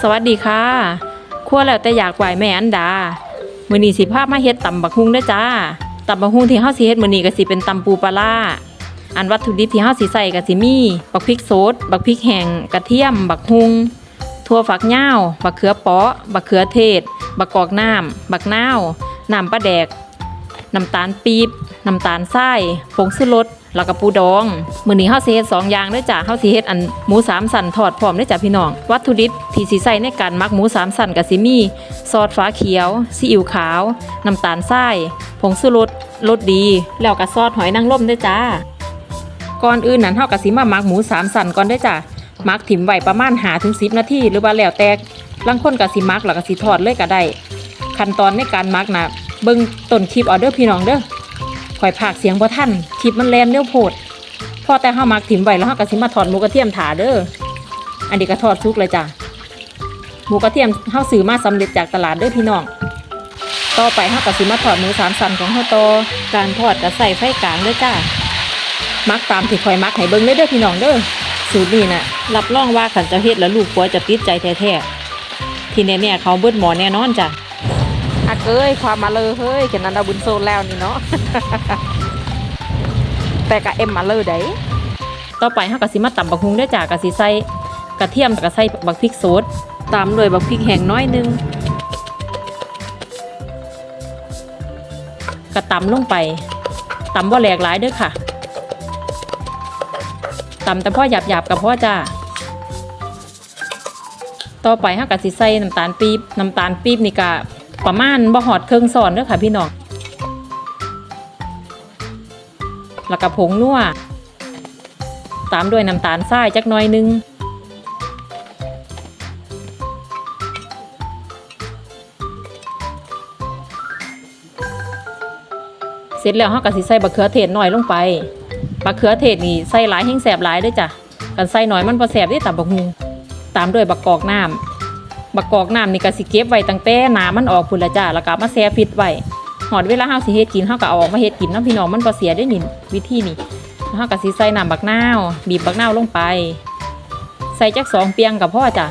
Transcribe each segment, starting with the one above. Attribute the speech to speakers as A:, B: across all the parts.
A: สวัสดีค่ะครัวแล้วแต่อยากไหวแม่อันดา มื้อนี้สิพามาเฮ็ดตำบักฮุงด้อจ้าตำบักฮุงที่เฮาสิเฮ็ดมื้อนี้ก็สิเป็นตำปูปลาอันวัตถุดิบที่เฮาสิใส่ก็สิมีบักพริกสดบักพริกแห้งกระเทียม บักฮุงถั่วฝักยาวบักเขือเปาะบักเขือเทศ บักกอกน้ำบักนาวน้ำปลาแดกน้ำตาลปี๊บ น้ำตาลทรายผงชูรสแล้วก็ปูดองมื้อนี้เฮาสิเฮ็ดสองอย่างเด้อจ้ะเฮาสิเฮ็ดอันหมูสามสันทอดพร้อมเด้อจ้ะพี่น้อง วัตถุดิบที่สิใส่ในการหมักหมูสามสันก็สิมี ซอสฟ้าเขียว ซีอิ๊วขาว น้ำตาลทรายผงชูรสรสดี แล้วก็ซอสหอยนางรมเด้อจ้า ก่อนอื่นนั้นเฮาก็สิมาหมักหมูสามสันก่อนเด้อจ้ะหมักถิ่มไว้ประมาณ5ถึง10 นาทีหรือว่าแล้วแต่ลางคนก็สิหมักแล้วก็สิทอดเลยก็ได้ ขั้นตอนในการหมักนะเบิ่งต้นคลิปเอาเด้อพี่น้องเด้อ อยพากเสียงบ่ทันคลิปมันแลนเร็วโพดพอแต่เฮามักถิ่มไว้แล้วเฮาก็สิมาทอดหมูกระเทียมถาเด้ออันนี้ก็ทอดสุกเลยจ้ะหมูกระเทียมเฮาซื้อมาสำเร็จจากตลาดเด้อพี่น้องต่อไปเฮาก็สิมาทอดหมูสามสันของเฮาโตการทอดก็ใส่ไฟกลางเด้อจ้ามักตามที่ข่อยมักให้เบิ่งเลยเด้อพี่น้องเด้อสูตรนี้น่ะรับรองว่าขันเจะเฮ็ดแล้วลูกผัวจะติดใจแท้ๆที่แน่ๆเขาเบิดหมอแน่นอนจ้ะ อักเอ้ยความมาเลยเฮ้ยแค่นั้นเราบุญโซนแล้วนี่เนาะแต่กะเอ็มมาเลยได้ต่อไปเฮาก็สิมาตำบักฮุงได้จ้ะก็สิใส่กระเทียมก็ใส่บักพริกสดตามด้วยบักพริกแห้งน้อยนึงกระตำลงไปตำบ่แหลกหลายเด้อค่ะตำแต่พ่อหยาบหยาบๆกับพ่อจ้าต่อไปเฮาก็สิใส่น้ำตาลปี๊บน้ำตาลปี๊บนี่ก็ ประมาณบ่หอดเครื่องซอนเด้อค่ะพี่น้องแล้วก็ผงนัวตามด้วยน้ำตาลทรายจักหน่อยหนึงเสร็จแล้วเฮาก็สิใส่บักเขือเทศหน่อยลงไปบักเขือเทศนี่ใส่หลายแห้งแสบหลายด้วยจ้ะกันใส่หน่อยมันบ่แสบได้ตามบักฮูตามด้วยบักกอกน้ำ บักกอกน้ำนี่ก็สิเก็บไว้ตั้งแต่หนามันออกพุ่นละจ้ะแล้วก็มาแช่ฟิตไว้หอดเวลาเฮาสิเฮ็ดกินเฮาก็เอาออกมาเฮ็ดกินน้ำพี่น้องมันบ่เสียได้นี่วิธีนี่เฮาก็สิใส่น้ำบักนาวบีบบักนาวลงไป ใส่จักสองเปียงกับพ่อจ้ะ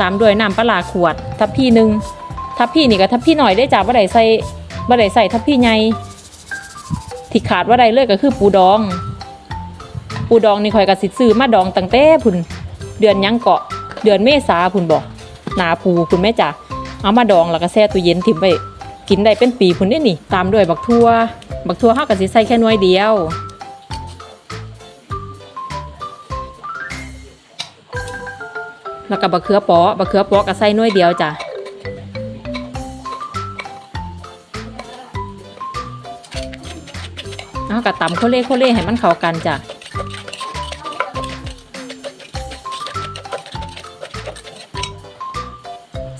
A: ตามด้วยน้ำปลาขวด ทัพพี่หนึ่งทัพพี่นี่ก็ทัพพี่หน่อยได้จ้ะบ่ได้ใส่ บ่ได้ใส่ทัพพี่ใหญ่ที่ขาดว่าใดเลยก็คือปูดอง ปูดองนี่ข่อยก็สิซื้อมาดองตั้งแต่พุ่นเดือนยังเกาะ เดือนเมษาพุ่นบอกหนาปูพุ่นแม่จ้ะเอามาดองแล้วก็แช่ตู้เย็นทิ้งไว้กินได้เป็นปีพุ่นได้นี่ตามด้วยบักทั่ว บักทั่วเฮาก็สิใส่แค่น่วยเดียวแล้วก็บักเขือปาะบักเขือปาะก็ใส่น่วยเดียวจ้ะ เอากระตำโคเล่โคเล่ให้มันเข้ากันจ้ะ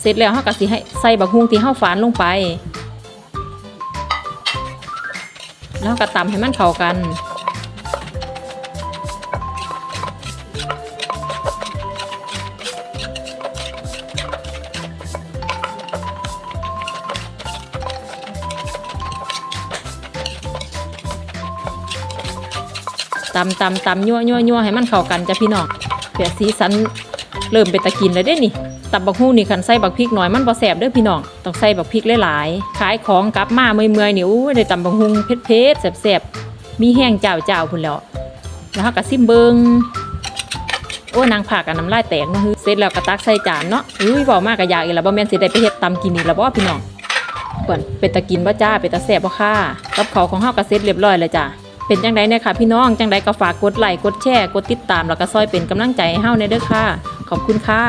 A: เสร็จแล้วเฮากะสิให้ใส่บักฮุงที่เฮาฝานลงไป แล้วกระตำให้มันเข้ากัน ตำตำตำยั่วยั่วยั่วให้มันเข้ากันจ้ะพี่น้องเดี๋ยวสีสันเริ่มเป็นตะกินแล้วเด้นี่ตับบักฮู้นี่คันใส่บักพริกหน่อยมันบ่แสบเด้อพี่น้องต้องใส่บักพริกหลายๆขายของกลับมาเมื่อยๆนี่อู้ได้ตำบักฮุงเผ็ดๆแสบๆมีแห้งเจ้าเจ้าพุ่นแล้วแล้วเฮาก็ซิมเบิงโอ้นางผักกับน้ำลายแตกเนาะฮึเสร็จแล้วก็ตักใส่จานเนาะอุ้ยเว้ามากก็อยากอีกแล้วบ่แม่นสิได้ไปเฮ็ดตำกินอีกแล้วบ่พี่น้องเปิ่นเป็นตะกินบ่จ้าเป็นตะแสบบ่ค่ะกับเขาวของเฮาก็เสร็จเรียบร้อยแล้วจ้า เป็นจังไดเนี่ยค่ะพี่น้องจังไดก็ฝากกดไลค์กดแชร์กดติดตามแล้วก็ซอยเป็นกำลังใจให้เฮาในเด้อค่ะ ขอบคุณค่ะ